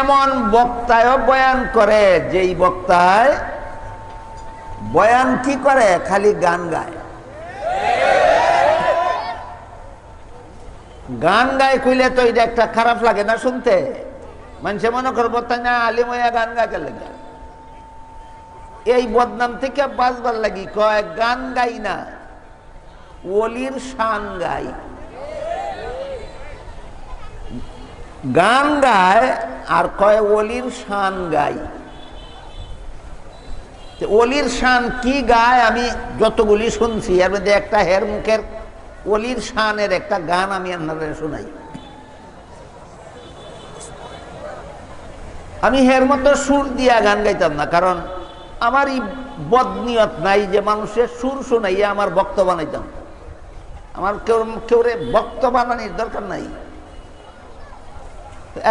এমন বক্তায় বয়ান করে, যেই বক্তায় বয়ান কি করে? খালি গান গায়। গান গায় কইলে তো এটা একটা খারাপ লাগে না শুনতে? মানুষে মনে করব তাই না, আলিম হইয়া গান গাইতে লাগে এই বদনাম থেকে বাঁচবার লাগি, কয়, গান গাই না, ওলির শান গাই। গান গায় আর কয় ওলির শান গাই? অলির শান কি গায় আমি যতগুলি শুনছি, এর মধ্যে একটা হের মুখের অলির শানের একটা গান আমি আপনাদের শোনাই। আমি হের মতো সুর দিয়া গান গাইতাম না, কারণ আমার এই বদনিয়ত নাই যে মানুষের সুর শোনাইয়া আমার বক্ত বানাইতাম। আমার কেউ কেউ বক্ত বানানির দরকার নাই।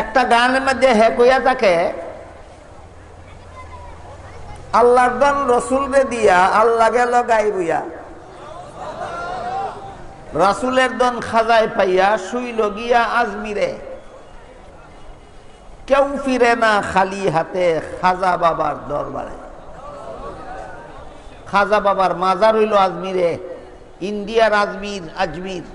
একটা গানের মধ্যে হে কইয়া থাকে, আল্লাহর দন রসুলরে দিয়া আল্লাহ গেল গাই বইয়া রাসুলের দন খাজায় পাইয়া শুইল গিয়া আজমিরে। কেউ ফিরে না খালি হাতে খাজা বাবার দরবারে। খাজা বাবার মাজার হইল আজমিরে, ইন্ডিয়ার আজমির আজমির।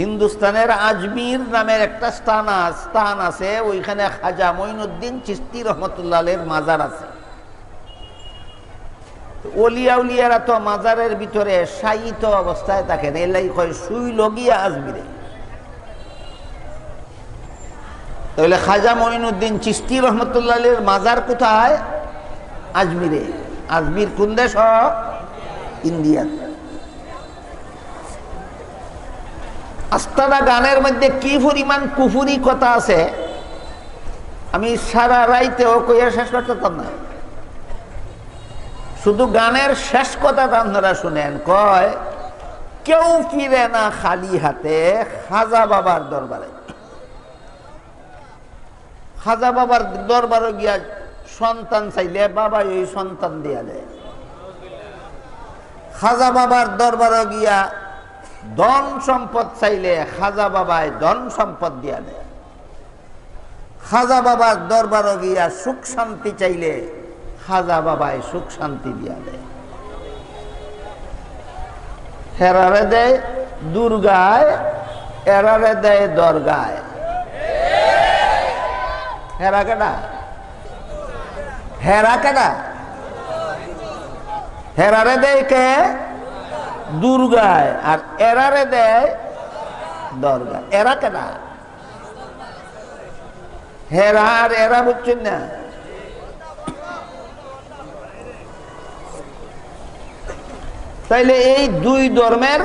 হিন্দুস্তানের আজমির নামের একটা স্থান স্থান আছে, ওইখানে খাজা মঈনুদ্দিন চিস্তি রহমতুল্লাহের মাজার আছে। তো অলিয়া উলিয়ারা তো মাজারের ভিতরে শায়িত অবস্থায় থাকেন এলাই কয় সুই লগিয়া আজমিরে। তাহলে খাজা মঈনুদ্দিন চিস্তি রহমতুল্লাহের মাজার কোথায়? আজমিরে। আজমির কোন দেশ? ইন্ডিয়ান আস্তানা গানের মধ্যে কি পরিমাণ কুফুরি কথা আছে? আমি সারা রাইতেও কইয়া শেষ করতাম না। শুধু গানের শেষ কথাটা আপনারা শুনেন, কয়, কেউ ফিরে না খালি হাতে খাজা বাবার দরবারে। খাজা বাবার দরবারে গিয়া সন্তান চাইলে বাবা ওই সন্তান দিয়া দেয়। খাজা বাবার দরবারে গিয়া ধন সম্পদ চাইলে খাজা বাবায় ধন সম্পদ দিয়া দেয়। খাজা বাবার দরবারে গিয়া সুখ শান্তি চাইলে খাজা বাবায় সুখ শান্তি দিয়া দেয়। হেরারে দেয় দুর্গায়, এরারে দেয় দরগায়। হেরা কেডা? হেরা কেডা? হেরারে দেয় কে? দুর্গায়, আর এরারে দেয় দরগা এরা কেনা হেরা আর এরা বুঝছেন না? তাইলে এই দুই ধর্মের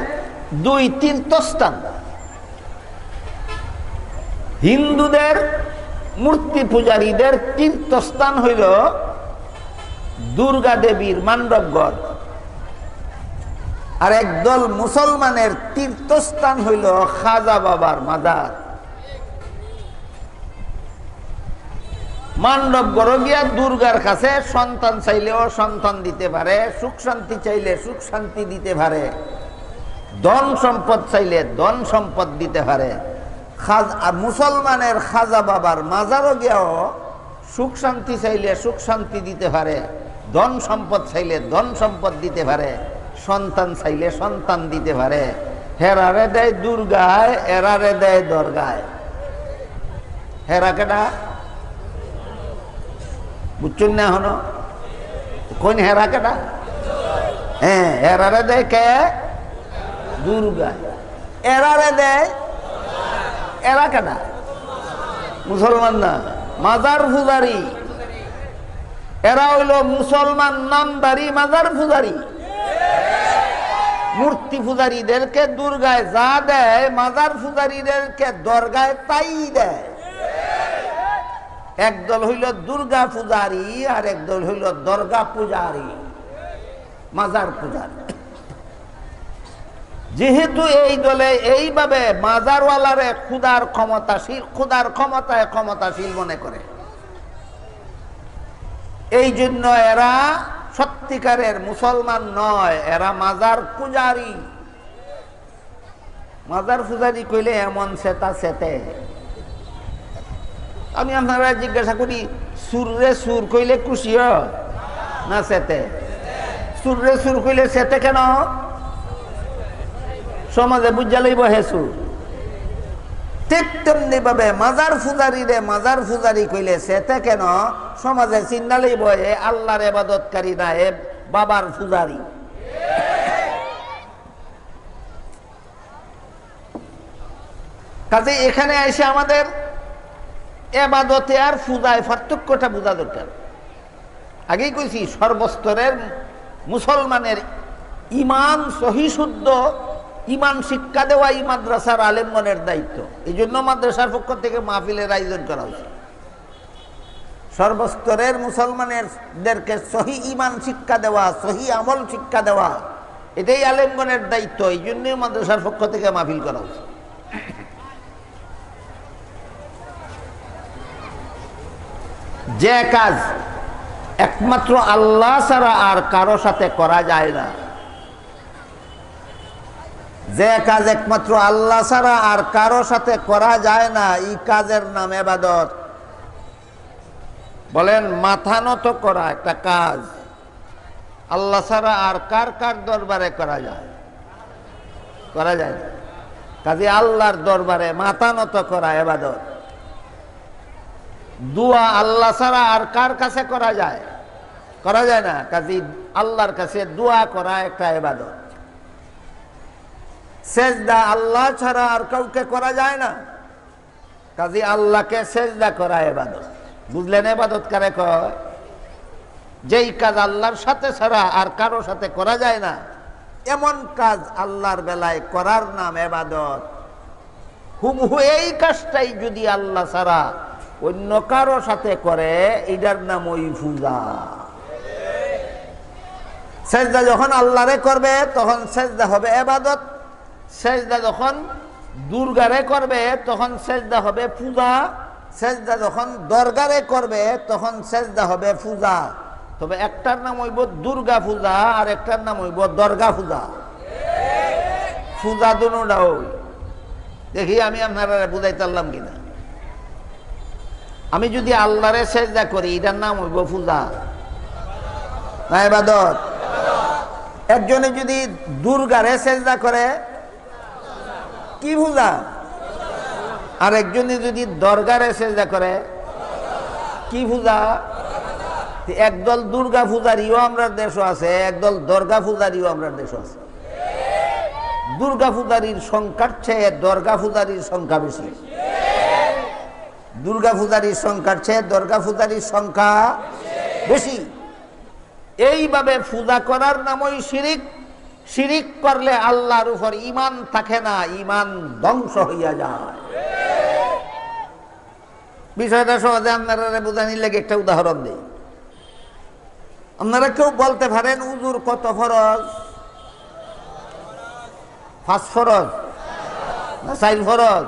দুই তীর্থস্থান হিন্দুদের মূর্তি পূজারীদের তীর্থস্থান হইল দুর্গা দেবীর মান্ডবগড় আর একদল মুসলমানের তীর্থস্থান হইল খাজা বাবার মাদার। মান্ডব গিয়া দুর্গার কাছে সন্তান চাইলেও সন্তান দিতে পারে, সুখ শান্তি চাইলে সুখ শান্তি দিতে পারে, ধন সম্পদ চাইলে ধন সম্পদ দিতে পারে। মুসলমানের খাজা বাবার মাজারও গিয়াও সুখ শান্তি চাইলে সুখ শান্তি দিতে পারে, ধন সম্পদ চাইলে ধন সম্পদ দিতে পারে। সন্তান চাইলে সন্তান দিতে পারে। হেরারে দেয় দুর্গায়, এরারে দেয় দরগায়। হেরা কেডা? বুঝছেন না হনো কোন হেরা কেডা? হ্যাঁ হেরারে দেয় কে? দুর্গায়। এরারে দেয় এরা কেডা? মুসলমান না, মাজার ফুজারি। এরা হইল মুসলমান নামদারি মাজার ফুজারি। মূর্তি পূজারীদেরকে দুর্গায় যা দেয় মাজার পূজারীদেরকে দরগায় তাই দেয়। একদল হইল দুর্গা পূজারি আর একদল হইল দর্গা পূজারি মাজার পূজারি যেহেতু এই দলে এইভাবে মাজারওয়ালারে ক্ষুদার ক্ষমতাশীল ক্ষুদার ক্ষমতায় ক্ষমতাশীল মনে করে, এই জন্য এরা সত্যিকারের মুসলমান নয়, এরা মাজার পূজারি। মাজার পূজারি কইলে এমন সেতা সেতে। আমি আপনারা জিজ্ঞাসা করি সুররে সুর কইলে খুশি না সেতে? সুররে সুর কইলে সেতে কেন? সমাজে বুঝা লইব হে সুর। ঠিক তেমনি ভাবে মাজার ফুজারি রে মাজার ফুজারি কইলে সেতে কেন? সমাজে চিন্তা লইব, এ আল্লাহর এবাদতকারী না, এ বাবার ফুজারি কাজে এখানে এসে আমাদের এবাদতে আর ফুজায় পার্থক্যটা বোঝা দরকার। আগেই কইছি, সর্বস্তরের মুসলমানের ইমান সহিশুদ্ধ ইমান শিক্ষা দেওয়া এই মাদ্রাসার আলেমগণের দায়িত্ব। এই জন্য মাদ্রাসার পক্ষ থেকে মাহফিলের আয়োজন করা হয়েছে। সর্বস্তরের মুসলমানেরদেরকে সহি ইমান শিক্ষা দেওয়া, সহি আমল শিক্ষা দেওয়া, এটাই আলেমগণের দায়িত্ব। এই জন্যই মাদ্রাসার পক্ষ থেকে মাহফিল করা হয়েছে যে কাজ একমাত্র আল্লাহ ছাড়া আর কারও সাথে করা যায় না, যে কাজ একমাত্র আল্লাহ ছাড়া আর কারও সাথে করা যায় না, এই কাজের নাম এবাদত। বলেন, মাথা নত করা একটা কাজ। আল্লাহ ছাড়া আর কার কার দরবারে করা যায়? করা যায় না। কাজে আল্লাহর দরবারে মাথা নত করা, এবাদত। দুয়া আল্লাহ ছাড়া আর কার কাছে করা যায়? করা যায় না। কাজী আল্লাহর কাছে দোয়া করা একটা এবাদত। সেজদা আল্লাহ ছাড়া আর কাউকে করা যায় না। কাজী আল্লাহকে সেজদা করা এবাদত। বুঝলেন এবাদত কারে কয়? যেই কাজ আল্লাহর সাথে ছাড়া আর কারও সাথে করা যায় না, এমন কাজ আল্লাহর বেলায় করার নাম এবাদত হুবহু এই কাজটাই যদি আল্লাহ ছাড়া অন্য কারও সাথে করে, এটার নাম ওই পূজা। সেজদা যখন আল্লাহরে করবে, তখন সেজদা হবে এবাদত সেজদা যখন দুর্গারে করবে, তখন সেজদা হবে পূজা। সেজদা যখন দরগারে করবে, তখন সেজদা হবে পূজা। তবে একটার নাম হইব দুর্গা পূজা, আর একটার নাম হইব দরগা পূজা। পূজা দুটাও দেখি আমি আপনারা বুঝাইতে পারলাম কিনা। আমি যদি আল্লাহরে সেজদা করি, এটার নাম হইব পূজা। না এবাদত একজনে যদি দুর্গারে সেজদা করে, কি পূজা? আর একজনে যদি দরগারে সেজদা করে, কি পূজা? একদল দুর্গা পূজারিও আমরা দেশ আছে, একদল দর্গা পূজারিও আমরা দেশ আছে। দুর্গা পূজারির সংখ্যার চেয়ে দর্গা পূজারির সংখ্যা বেশি। দুর্গা পূজারির সংখ্যার চেয়ে দর্গা পূজারির সংখ্যা বেশি। এইভাবে পূজা করার নামই শিরিক। শিরিক করলে আল্লাহর উপর ইমান থাকে না ইমান ধ্বংস হইয়া যায়। বিষয়টা সহজে আপনারা বোঝানির লাগে একটা উদাহরণ দিই। আপনারা কেউ বলতে পারেন উজুর কত ফরজ? পাঁচ ফরজ? না, চার ফরজ?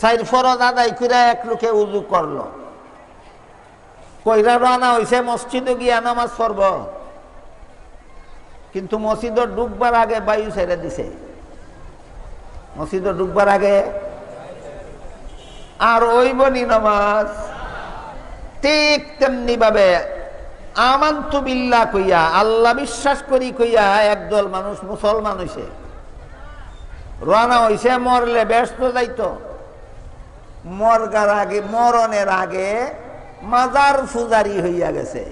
চার ফরজ আদায় করে এক লোকে উজু করল। কইরা রানা হয়েছে মসজিদে গিয়া নামাজ পড়ব। কিন্তু মসজিদে ডুববার আগে বায়ু ছেড়ে দিছে। মসজিদে ডুববার আগে আর ওই বনি নামাজ। ঠিক তেমনি ভাবে আমান্তু বিল্লা কইয়া, আল্লাহ বিশ্বাস করি কইয়া একদল মানুষ মুসলমান হইছে। রানা হইছে, মরলে ব্যস্ত যাইতো। মরগার আগে, মরণের আগে মাজার ফুজারি হইয়া গেছে।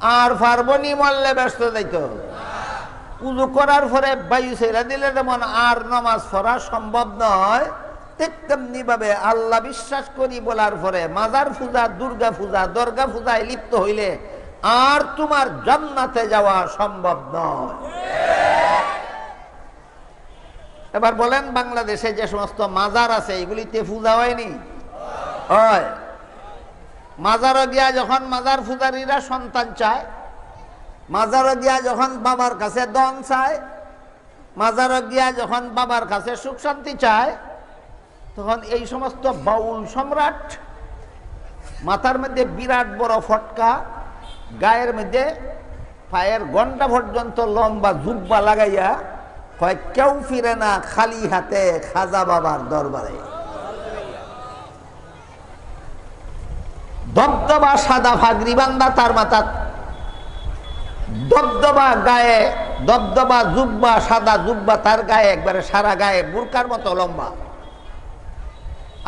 আর ফার্বনি মরলে ব্যস্ত যাইত। পুজো করার পরে বায়ু ছেড়ে দিলে যেমন আর নামাজ পড়া সম্ভব নয় তেমনি ভাবে আল্লাহ বিশ্বাস করি বলার পরে মাজার পূজা, দুর্গা পূজা, দর্গা পূজায় লিপ্ত হইলে আর তোমার জান্নাতে যাওয়া সম্ভব নয়। এবার বলেন বাংলাদেশে যে সমস্ত মাজার আছে, এগুলিতে পূজা হয়নি? হয়। মাজারও গিয়া যখন মাজার পূজারীরা সন্তান চায়, মাজারও গিয়া যখন বাবার কাছে দন চায়, মাজারও গিয়া যখন বাবার কাছে সুখ শান্তি চায় তখন এই সমস্ত বাউল সম্রাট মাথার মধ্যে বিরাট বড় ফটকা, গায়ের মধ্যে পায়ের ঘণ্টা পর্যন্ত লম্বা জুব্বা লাগাইয়া কয়, কেউ ফিরে না খালি হাতে খাজা বাবার দরবারে। দবদবা সাদা ফাগরি বান্দা তার মাথা দবদবা গায়ে, দবদবা জুব্বা, সাদা জুব্বা তার গায়ে, একবারে সারা গায়ে বুরকার মতো লম্বা।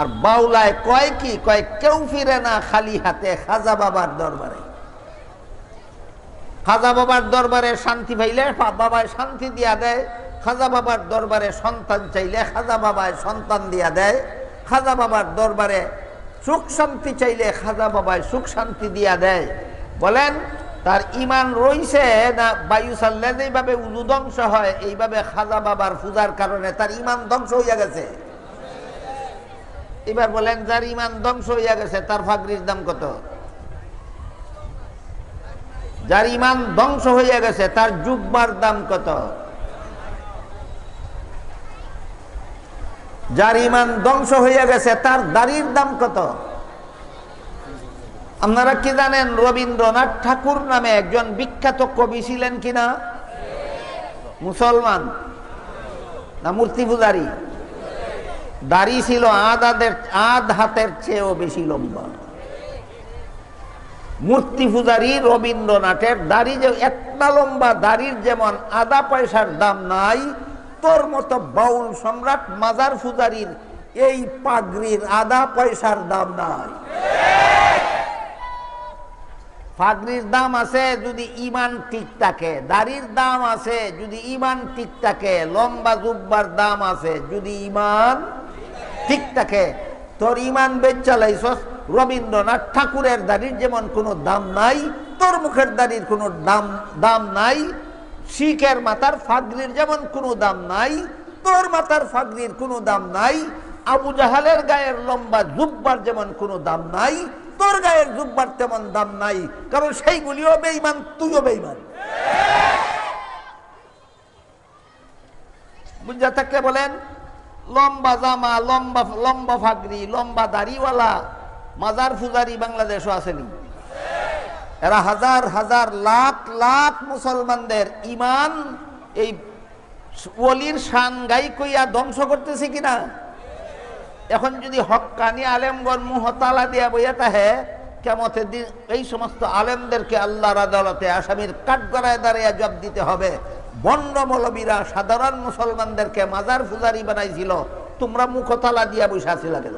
আর বাউলায় কয় কি, কয়, কেউ ফিরে না খালি হাতে খাজা বাবার দরবারে। খাজা বাবার দরবারে শান্তি পাইলে বাবায় শান্তি দিয়া দেয়, খাজা বাবার দরবারে সন্তান চাইলে খাজা বাবায় সন্তান দিয়া দেয়, খাজা বাবার দরবারে সুখ শান্তি চাইলে খাজা বাবায় সুখ শান্তি দিয়া দেয়। বলেন, তার ইমান রইছে না বায়ু সাল্লে যেইভাবে উজু ধ্বংস হয়, এইভাবে খাজা বাবার পূজার কারণে তার ইমান ধ্বংস হইয়া গেছে? এবার বলেন, যার ইমান ধ্বংস হইয়া গেছে, তার ফাগরির দাম কত? যার ইমান ধ্বংস হইয়া গেছে, তার জুব্বার দাম কত? যার ইমান ধ্বংস হইয়া গেছে, তার দাড়ির দাম কত? আপনারা কি জানেন, রবীন্দ্রনাথ ঠাকুর নামে একজন বিখ্যাত কবি ছিলেন কিনা? মুসলমান না মূর্তি পূজারী? দাড়ি ছিল আদাদের আধ হাতের চেয়েও বেশি লম্বা। মূর্তি পূজারী রবীন্দ্রনাথের দাড়ি যে একটা লম্বা, দাড়ির যেমন আদা পয়সার দাম নাই, তোর মতো বাউল সম্রাট মাজার পূজারীর এই পাগড়ির আদা পয়সার দাম নাই। পাগড়ির দাম আছে যদি ইমান ঠিক থাকে, দাড়ির দাম আছে যদি ইমান ঠিক থাকে, লম্বা জুব্বার দাম আছে যদি ইমান ঠিক থাকে তোর ইমান বেচ চালাইছস রবীন্দ্রনাথ ঠাকুরের দাড়ির যেমন কোনো দাম নাই, তোর মুখের দাড়ির কোনো দাম দাম নাই, শিখের মাথার ফাগরির যেমন কোনো দাম নাই, তোর মাথার ফাগরির কোনো দাম নাই, আবু জাহালের গায়ের লম্বা জুব্বার যেমন কোনো দাম নাই, তোর গায়ের জুব্বার তেমন দাম নাই, কারণ সেইগুলিও বেইমান তুইও বেইমান বুঝা থাকলে বলেন লম্বা জামা, লম্বা লম্বা ফাগরি লম্বা দাড়িওয়ালা, মাজার ফুজারি বাংলাদেশও আসেনি। এরা হাজার হাজার, লাখ লাখ মুসলমানদের ইমান, এই ওলির শান গাই কইয়া ধ্বংস করতেছে কিনা? এখন যদি হক্কানি আলেমগণ মুহ তালা দিয়া বইয়া তাহে, কেমতের দিন এই সমস্ত আলেমদেরকে আল্লাহর আদালতে আসামির কাঠগড়ায় দাঁড়িয়ে জব দিতে হবে। বন্ড মৌলবীরা সাধারণ মুসলমানদেরকে মাজার ফুজারি বানাইছিল। তোমরা মুখতলা দিয়া বসে আসিলা কেন?